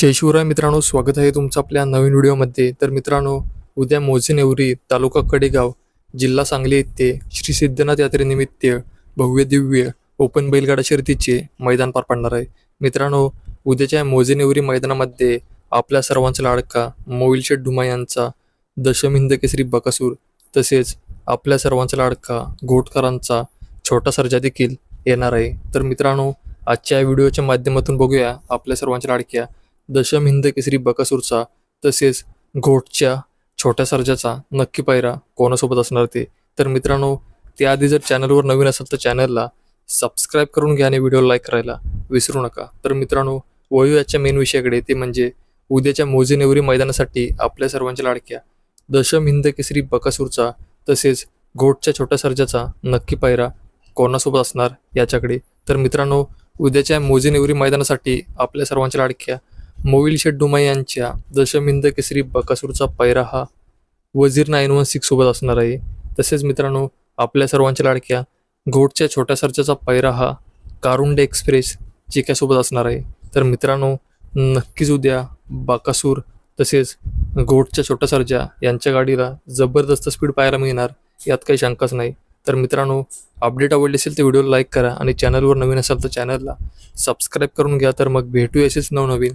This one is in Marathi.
जय शिवराय मित्रांनो स्वागत आहे तुमचं आपल्या नवीन व्हिडिओमध्ये. तर मित्रांनो उद्या मोजेनेवरी तालुका कडेगाव जिल्हा सांगली येथे श्री सिद्धनाथ यात्रेनिमित्त भव्य दिव्य ओपन बैलगाडा शर्यतीचे मैदान पार पडणार आहे. मित्रांनो उद्याच्या मोजेनेवरी मैदानामध्ये आपल्या सर्वांचा लाडका मोविल शेठ डुमा यांचा दशमिंद केसरी बकासूर तसेच आपल्या सर्वांचा लाडका घोटकरांचा छोटा सर्जा देखील येणार आहे. तर मित्रांनो आजच्या व्हिडिओच्या माध्यमातून बघूया आपल्या सर्वांच्या लाडक्या दशम हिंद केसरी बकासूरचा तसेच घोटच्या छोट्या सर्जाचा नक्की पायरा कोणासोबत असणार ते? तर मित्रांनो त्याआधी जर चॅनलवर नवीन असेल तर चॅनलला सबस्क्राईब करून घ्या आणि व्हिडिओ लाईक करायला विसरू नका. तर मित्रांनो वळू याच्या मेन विषयाकडे ते म्हणजे उद्याच्या मोजेनेवरी मैदानासाठी आपल्या सर्वांच्या लाडक्या दशम हिंद केसरी बकासूरचा तसेच घोटच्या छोट्या सर्जाचा नक्की पायरा कोणासोबत असणार याच्याकडे? तर मित्रांनो उद्याच्या मोजेनेवरी मैदानासाठी आपल्या सर्वांच्या लाडक्या मोविल शेड्डुमा यांच्या दशमिंद केसरी बकासूरचा पैरा हा वजीर नाईन वन सिक्स सोबत असणार आहे. तसेच मित्रांनो आपल्या सर्वांच्या लाडक्या घोटच्या छोट्या सरच्याचा पैरा हा कारुंडे एक्सप्रेस चिक्यासोबत असणार आहे. तर मित्रांनो नक्कीच उद्या बाकासूर तसेच घोटच्या छोट्या सरजा यांच्या गाडीला जबरदस्त स्पीड पाहायला मिळणार यात काही शंकाच नाही. तर मित्रांनो अपडेट आवडली असेल तर व्हिडिओला लाईक करा आणि चॅनलवर नवीन असाल तर चॅनलला सबस्क्राईब करून घ्या. तर मग भेटू असेच नवनवीन